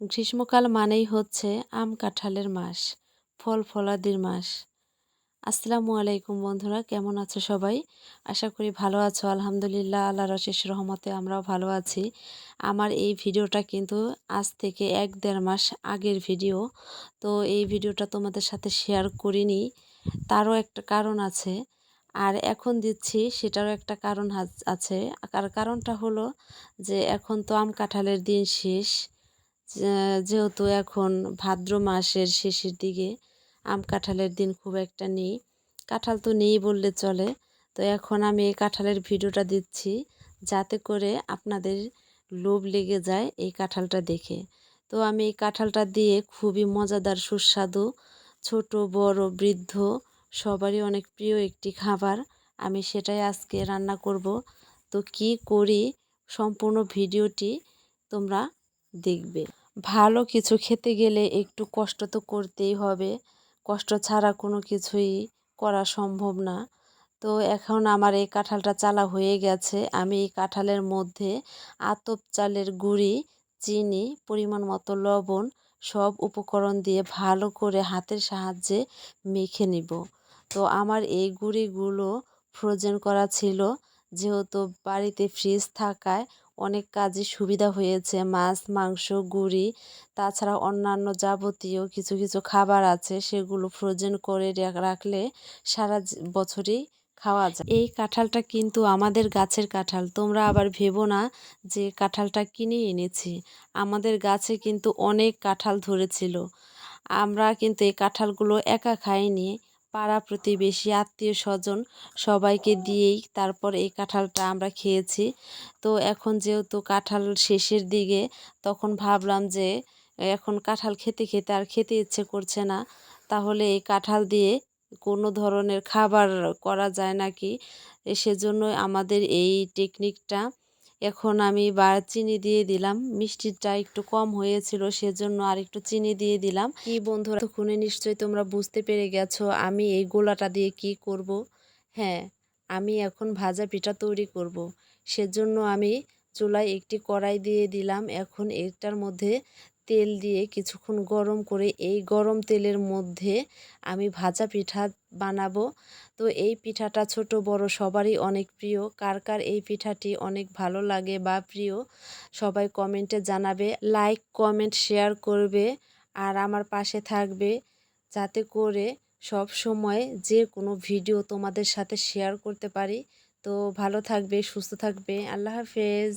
গ্রীষ্মকাল মানেই হচ্ছে আম কাঁঠালের মাস, ফল ফলাদির মাস। আসসালামু আলাইকুম বন্ধুরা, কেমন আছো সবাই? আশা করি ভালো আছো। আলহামদুলিল্লাহ আল্লাহ রশেষ রহমতে আমরাও ভালো আছি। আমার এই ভিডিওটা কিন্তু আজ থেকে এক দেড় মাস আগের ভিডিও। তো এই ভিডিওটা তোমাদের সাথে শেয়ার করিনি, তারও একটা কারণ আছে। আর এখন দিচ্ছি, সেটারও একটা কারণ আছে। আর কারণটা হলো যে এখন তো আম কাঁঠালের দিন শেষ। যেহেতু এখন ভাদ্র মাসের শেষের দিকে আম কাঁঠালের দিন খুব একটা নেই। কাঁঠাল তো নেই বললে চলে। তো এখন আমি এই কাঁঠালের ভিডিওটা দিচ্ছি যাতে করে আপনাদের লোভ লেগে যায় এই কাঁঠালটা দেখে। তো আমি এই কাঁঠালটা দিয়ে খুবই মজাদার, সুস্বাদু, ছোট, বড়, বৃদ্ধ, সবারই অনেক প্রিয় একটি খাবার আমি সেটাই আজকে রান্না করব। তো কি করি সম্পূর্ণ ভিডিওটি তোমরা দেখবে। ভালো কিছু খেতে গেলে একটু কষ্ট তো করতেই হবে। কষ্ট ছাড়া কোনো কিছুই করা সম্ভব না। তো এখন আমার এই কাঁঠালটা চালা হয়ে গেছে। আমি এই কাঁঠালের মধ্যে আতপ চালের গুঁড়ি, চিনি, পরিমাণ মতো লবণ সব উপকরণ দিয়ে ভালো করে হাতের সাহায্যে মেখে নিব। তো আমার এই গুঁড়িগুলো ফ্রোজেন করা ছিল। যেহেতু বাড়িতে ফ্রিজ থাকায় অনেক কাজে সুবিধা হয়েছে। মাছ, মাংস, গুড়ি, তাছাড়া অন্যান্য যাবতীয় কিছু কিছু খাবার আছে, সেগুলো ফ্রোজেন করে রাখলে সারা বছরই খাওয়া যায়। এই কাঁঠালটা কিন্তু আমাদের গাছের কাঁঠাল। তোমরা আবার ভেবো না যে কাঁঠালটা কিনে এনেছি। আমাদের গাছে কিন্তু অনেক কাঁঠাল ধরেছিল। আমরা কিন্তু এই কাঁঠালগুলো একা খাইনি। পাড়া প্রতিবেশী, আত্মীয় স্বজন সবাইকে দিয়েই তারপর এই কাঁঠালটা আমরা খেয়েছি। তো এখন যেহেতু কাঁঠাল শেষের দিকে, তখন ভাবলাম যে, এখন কাঁঠাল খেতে খেতে আর খেতে ইচ্ছে করছে না, তাহলে এই কাঁঠাল দিয়ে কোনো ধরনের খাবার করা যায় নাকি? সেজন্য আমাদের এই টেকনিকটা এখন আমি বা চিনি দিয়ে দিলাম। মিষ্টিটা একটু কম হয়েছিল, সেজন্য আর একটু চিনি দিয়ে দিলাম। কি বন্ধুরা তখনই নিশ্চয়ই তোমরা বুঝতে পেরে গেছো আমি এই গোলাটা দিয়ে কি করব। হ্যাঁ আমি এখন ভাজা পিঠা তৈরি করব। সেজন্য আমি চুলায় একটি কড়াই দিয়ে দিলাম। এখন এটার মধ্যে তেল দিয়ে কিছুক্ষণ গরম করে এই গরম তেলের মধ্যে আমি ভাজা পিঠা বানাবো। তো এই পিঠাটা ছোট, বড় সবারই অনেক প্রিয়। কার কার এই পিঠাটি অনেক ভালো লাগে বা প্রিয়, সবাই কমেন্টে জানাবে। লাইক, কমেন্ট, শেয়ার করবে আর আমার পাশে থাকবে যাতে করে সব সময় যে কোনো ভিডিও তোমাদের সাথে শেয়ার করতে পারি। তো ভালো থাকবে, সুস্থ থাকবে। আল্লাহ হাফেজ।